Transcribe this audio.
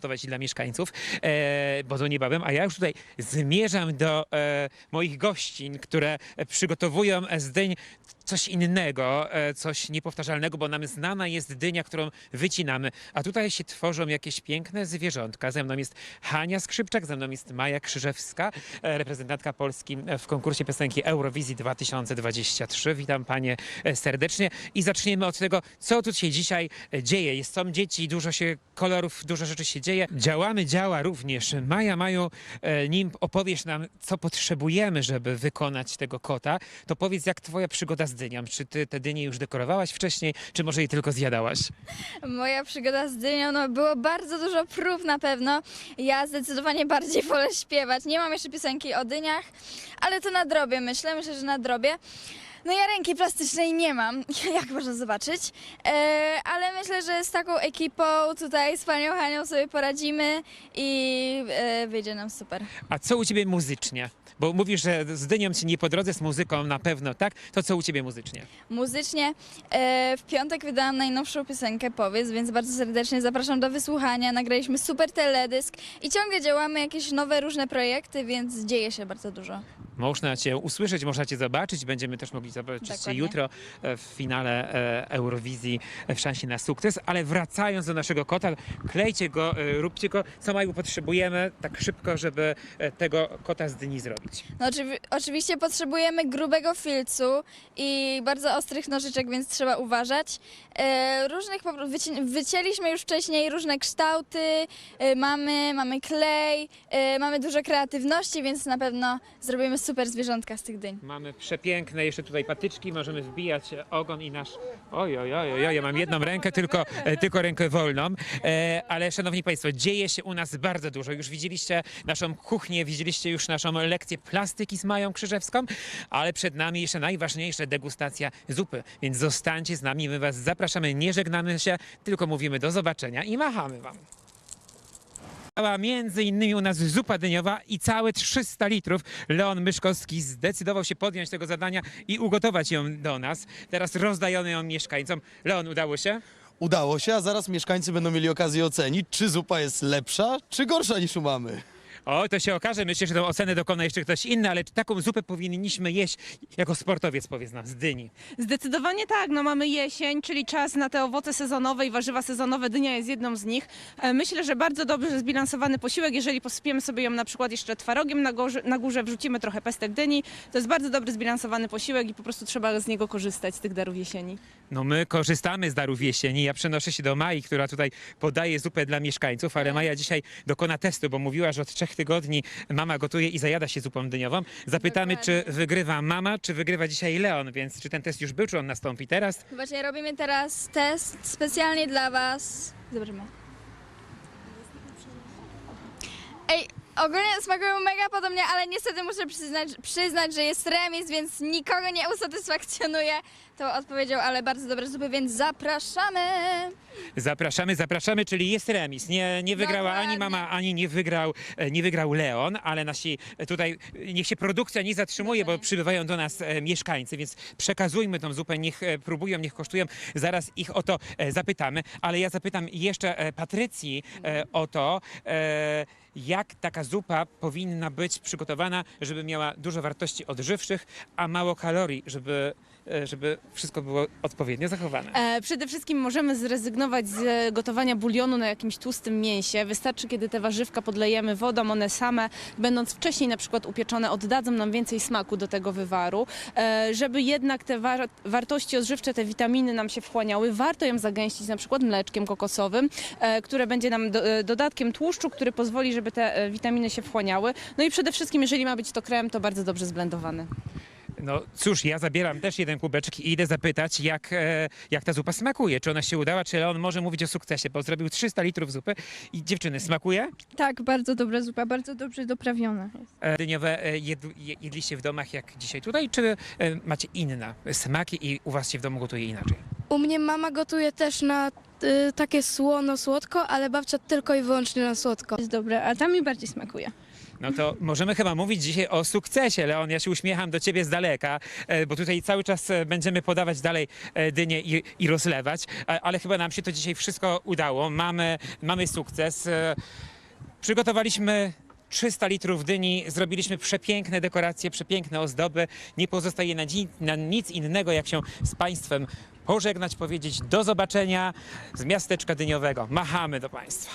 gotować dla mieszkańców, e, bo to niebawem, a ja już tutaj zmierzam do e, moich gościń, które przygotowują z dyń coś innego, e, coś niepowtarzalnego, bo nam znana jest dynia, którą wycinamy, a tutaj się tworzą jakieś piękne zwierzątka. Ze mną jest Hania Skrzypczak, ze mną jest Maja Krzyżewska, e, reprezentantka Polski w konkursie piosenki Eurowizji 2023. Witam panie e, serdecznie i zaczniemy od tego, co tu się dzisiaj e, dzieje. Są dzieci, dużo się kolorów, dużo rzeczy się dzieje. Działamy, działa również. Maja, Maju, e, nim opowiesz nam, co potrzebujemy, żeby wykonać tego kota, to powiedz, jak twoja przygoda z dynią. Czy ty te dynie już dekorowałaś wcześniej, czy może je tylko zjadałaś? Moja przygoda z dynią, no było bardzo dużo prób na pewno. Ja zdecydowanie bardziej wolę śpiewać. Nie mam jeszcze piosenki o dyniach, ale to nadrobię, myślę, myślę, że nadrobię. No ja ręki plastycznej nie mam, jak można zobaczyć, e, ale myślę, że z taką ekipą tutaj, z panią Hanią sobie poradzimy i e, wyjdzie nam super. A co u ciebie muzycznie? Bo mówisz, że z dynią ci nie po drodze, z muzyką na pewno, tak? To co u ciebie muzycznie? Muzycznie e, w piątek wydałam najnowszą piosenkę Powiedz, więc bardzo serdecznie zapraszam do wysłuchania. Nagraliśmy super teledysk i ciągle działamy jakieś nowe, różne projekty, więc dzieje się bardzo dużo. Można cię usłyszeć, można cię zobaczyć. Będziemy też mogli zobaczyć cię Dokładnie. jutro e, w finale e, Eurowizji e, w szansie na sukces. Ale wracając do naszego kota, klejcie go, róbcie go, co maju potrzebujemy tak szybko, żeby tego kota z dyni zrobić. No, oczywi- oczywiście potrzebujemy grubego filcu i bardzo ostrych nożyczek, więc trzeba uważać. E, różnych wyci- wycięliśmy już wcześniej różne kształty, e, mamy, mamy klej, e, mamy dużo kreatywności, więc na pewno zrobimy super zwierzątka z tych dyń. Mamy przepiękne jeszcze tutaj patyczki, możemy wbijać ogon i nasz... Oj, oj, oj, oj, oj ja mam jedną rękę, tylko, e, tylko rękę wolną. E, ale szanowni państwo, dzieje się u nas bardzo dużo. Już widzieliście naszą kuchnię, widzieliście już naszą lekcję plastyki z Mają Krzyżewską, ale przed nami jeszcze najważniejsza degustacja zupy. Więc zostańcie z nami, my was zapraszamy, nie żegnamy się, tylko mówimy do zobaczenia i machamy wam. Między innymi u nas zupa dyniowa i całe 300 litrów. Leon Myszkowski zdecydował się podjąć tego zadania i ugotować ją do nas. Teraz rozdajemy ją mieszkańcom. Leon, udało się? Udało się, a zaraz mieszkańcy będą mieli okazję ocenić, czy zupa jest lepsza, czy gorsza niż u mamy. O, to się okaże. Myślę, że tę ocenę dokona jeszcze ktoś inny, ale taką zupę powinniśmy jeść jako sportowiec, powiedz nam, z dyni. Zdecydowanie tak, no mamy jesień, czyli czas na te owoce sezonowe i warzywa sezonowe. Dynia jest jedną z nich. E, Myślę, że bardzo dobrze zbilansowany posiłek. Jeżeli posypiemy sobie ją na przykład jeszcze twarogiem na górze, na górze wrzucimy trochę pestek dyni, to jest bardzo dobry zbilansowany posiłek i po prostu trzeba z niego korzystać, z tych darów jesieni. No my korzystamy z darów jesieni. Ja przenoszę się do Mai, która tutaj podaje zupę dla mieszkańców, ale Maja dzisiaj dokona testu, bo mówiła, że od trzech tygodni mama gotuje i zajada się zupą dyniową. Zapytamy, czy wygrywa mama, czy wygrywa dzisiaj Leon, więc czy ten test już był, czy on nastąpi teraz? Właśnie robimy teraz test specjalnie dla Was. Zobaczymy. Ej, ogólnie smakują mega podobnie, ale niestety muszę przyznać, przyznać, że jest remis, więc nikogo nie usatysfakcjonuje tą odpowiedzią, ale bardzo dobre zupy, więc zapraszamy! Zapraszamy, zapraszamy, czyli jest remis. Nie, nie wygrała ani mama, ani nie wygrał, e, nie wygrał Leon, ale nasi e, tutaj, e, niech się produkcja nie zatrzymuje, bo przybywają do nas mieszkańcy, więc przekazujmy tą zupę, niech próbują, niech kosztują. Zaraz ich o to zapytamy, ale ja zapytam jeszcze Patrycji o to, jak taka zupa powinna być przygotowana, żeby miała dużo wartości odżywczych, a mało kalorii, żeby, żeby wszystko było odpowiednio zachowane. E, przede wszystkim możemy zrezygnować z gotowania bulionu na jakimś tłustym mięsie. Wystarczy, kiedy te warzywka podlejemy wodą, one same, będąc wcześniej na przykład upieczone, oddadzą nam więcej smaku do tego wywaru. E, żeby jednak te war wartości odżywcze, te witaminy nam się wchłaniały, warto ją zagęścić na przykład mleczkiem kokosowym, e, które będzie nam do, e, dodatkiem tłuszczu, który pozwoli, żeby te e, witaminy się wchłaniały. No i przede wszystkim, jeżeli ma być to krem, to bardzo dobrze zblendowany. No cóż, ja zabieram też jeden kubeczek i idę zapytać, jak, e, jak ta zupa smakuje. Czy ona się udała, czy on może mówić o sukcesie, bo zrobił 300 litrów zupy. I dziewczyny, smakuje? Tak, bardzo dobra zupa, bardzo dobrze doprawiona. jest. E, dyniowe e, jed, je- jedliście w domach jak dzisiaj tutaj, czy e, macie inne smaki i u was się w domu gotuje inaczej? U mnie mama gotuje też na y, takie słono-słodko, ale babcia tylko i wyłącznie na słodko. Jest dobre, a ta mi bardziej smakuje. No to możemy chyba mówić dzisiaj o sukcesie, Leon. Ja się uśmiecham do ciebie z daleka, e, bo tutaj cały czas e, będziemy podawać dalej e, dynie i, i rozlewać, A- ale chyba nam się to dzisiaj wszystko udało. Mamy, mamy sukces. E, Przygotowaliśmy 300 litrów dyni, zrobiliśmy przepiękne dekoracje, przepiękne ozdoby. Nie pozostaje na, na nic innego, jak się z Państwem pożegnać, powiedzieć do zobaczenia z miasteczka dyniowego. Machamy do Państwa.